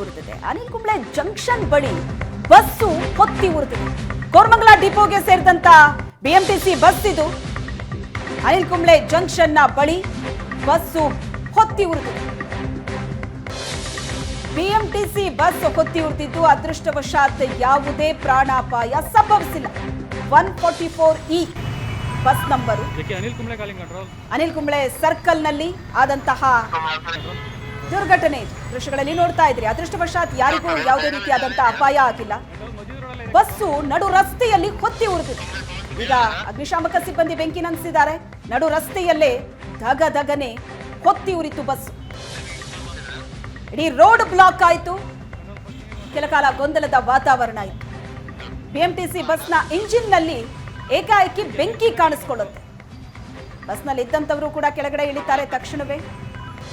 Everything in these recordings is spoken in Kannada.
ಹೊತ್ತಿ ಅನಿಲ್ ಕುಂಬ್ಳೆ ಜಂಕ್ಷನ್ ಬಳಿ ಬಸ್ಸು ಹೊತ್ತಿ ಉರುತ್ತದೆ ಕೋರ್ಮಂಗಲ ಡಿಪೋಗೆ ಸೇರಿದಂತ ಬಿಎಂಟಿಸಿ ಬಸ್ ಇದು. ಅನಿಲ್ ಕುಂಬ್ಳೆ ಜಂಕ್ಷನ್ನ ಬಳಿ ಬಸ್ಸು ಹೊತ್ತಿ ಉರುತ್ತದೆ ಬಿಎಂಟಿಸಿ ಬಸ್ ಹೊತ್ತಿ ಉರುತಿದ್ದು ಅದೃಷ್ಟವಶಾತ್ ಯಾವುದೇ ಪ್ರಾಣಾಪಾಯ ಸಂಭವಿಸಿಲ್ಲ. One forty four E bus number. Anil Kumble ಸರ್ಕಲ್ನಲ್ಲಿ ಆದಂತಹ ದುರ್ಘಟನೆ. ದೃಶ್ಯಗಳಲ್ಲಿ ನೋಡ್ತಾ ಇದ್ರಿ ಅದೃಷ್ಟವಶಾತ್ ಯಾರಿಗೂ ಯಾವುದೇ ರೀತಿಯಾದಂತಹ ಅಪಾಯ ಆಗಿಲ್ಲ. ಬಸ್ಸು ನಡು ರಸ್ತೆಯಲ್ಲಿ ಹೊತ್ತಿ ಉರಿದಿದೆ. ಈಗ ಅಗ್ನಿಶಾಮಕ ಸಿಬ್ಬಂದಿ ಬೆಂಕಿ ನಂದಿಸಿದ್ದಾರೆ. ನಡು ರಸ್ತೆಯಲ್ಲೇ ಧಗ ಧಗನೆ ಹೊತ್ತಿ ಉರಿತು ಬಸ್ಸು. ಇಡೀ ರೋಡ್ ಬ್ಲಾಕ್ ಆಯಿತು. ಕೆಲ ಕಾಲ ಗೊಂದಲದ ವಾತಾವರಣ ಇತ್ತು. ಬಿಎಂಟಿಸಿ ಬಸ್ನ ಇಂಜಿನ್ನಲ್ಲಿ ಏಕಾಏಕಿ ಬೆಂಕಿ ಕಾಣಿಸ್ಕೊಳ್ಳುತ್ತೆ. ಬಸ್ನಲ್ಲಿ ಇದ್ದಂಥವರು ಕೂಡ ಕೆಳಗಡೆ ಇಳಿತಾರೆ ತಕ್ಷಣವೇ.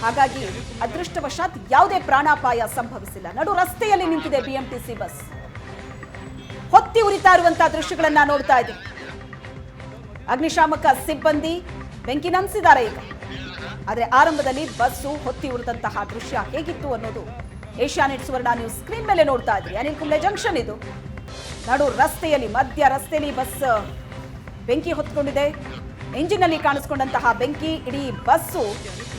ಹಾಗಾಗಿ ಅದೃಷ್ಟವಶಾತ್ ಯಾವುದೇ ಪ್ರಾಣಾಪಾಯ ಸಂಭವಿಸಿಲ್ಲ. ನಡು ರಸ್ತೆಯಲ್ಲಿ ನಿಂತಿದೆ ಬಿಎಂಟಿಸಿ ಬಸ್ ಹೊತ್ತಿ ಉರಿತಾ ಇರುವಂತಹ ದೃಶ್ಯಗಳನ್ನ ನೋಡ್ತಾ ಇದ್ದೀವಿ. ಅಗ್ನಿಶಾಮಕ ಸಿಬ್ಬಂದಿ ಬೆಂಕಿ ನಂದಿಸಿದ್ದಾರೆ ಈಗ. ಆದರೆ ಆರಂಭದಲ್ಲಿ ಬಸ್ಸು ಹೊತ್ತಿ ಉರಿದಂತಹ ದೃಶ್ಯ ಹೇಗಿತ್ತು ಅನ್ನೋದು ಏಷ್ಯಾನೆಟ್ ಸುವರ್ಣ ನ್ಯೂಸ್ ಸ್ಕ್ರೀನ್ ಮೇಲೆ ನೋಡ್ತಾ ಇದ್ರಿ ಅನಿಲ್ ಕುಂಬ್ಳೆ ಜಂಕ್ಷನ್ ಇದು. ನಡು ರಸ್ತೆಯಲ್ಲಿ, ಮಧ್ಯ ರಸ್ತೆಯಲ್ಲಿ ಬಸ್ ಬೆಂಕಿ ಹೊತ್ಕೊಂಡಿದೆ. ಎಂಜಿನಲ್ಲಿ ಕಾಣಿಸ್ಕೊಂಡಂತಹ ಬೆಂಕಿ, ಇಡೀ ಬಸ್ಸು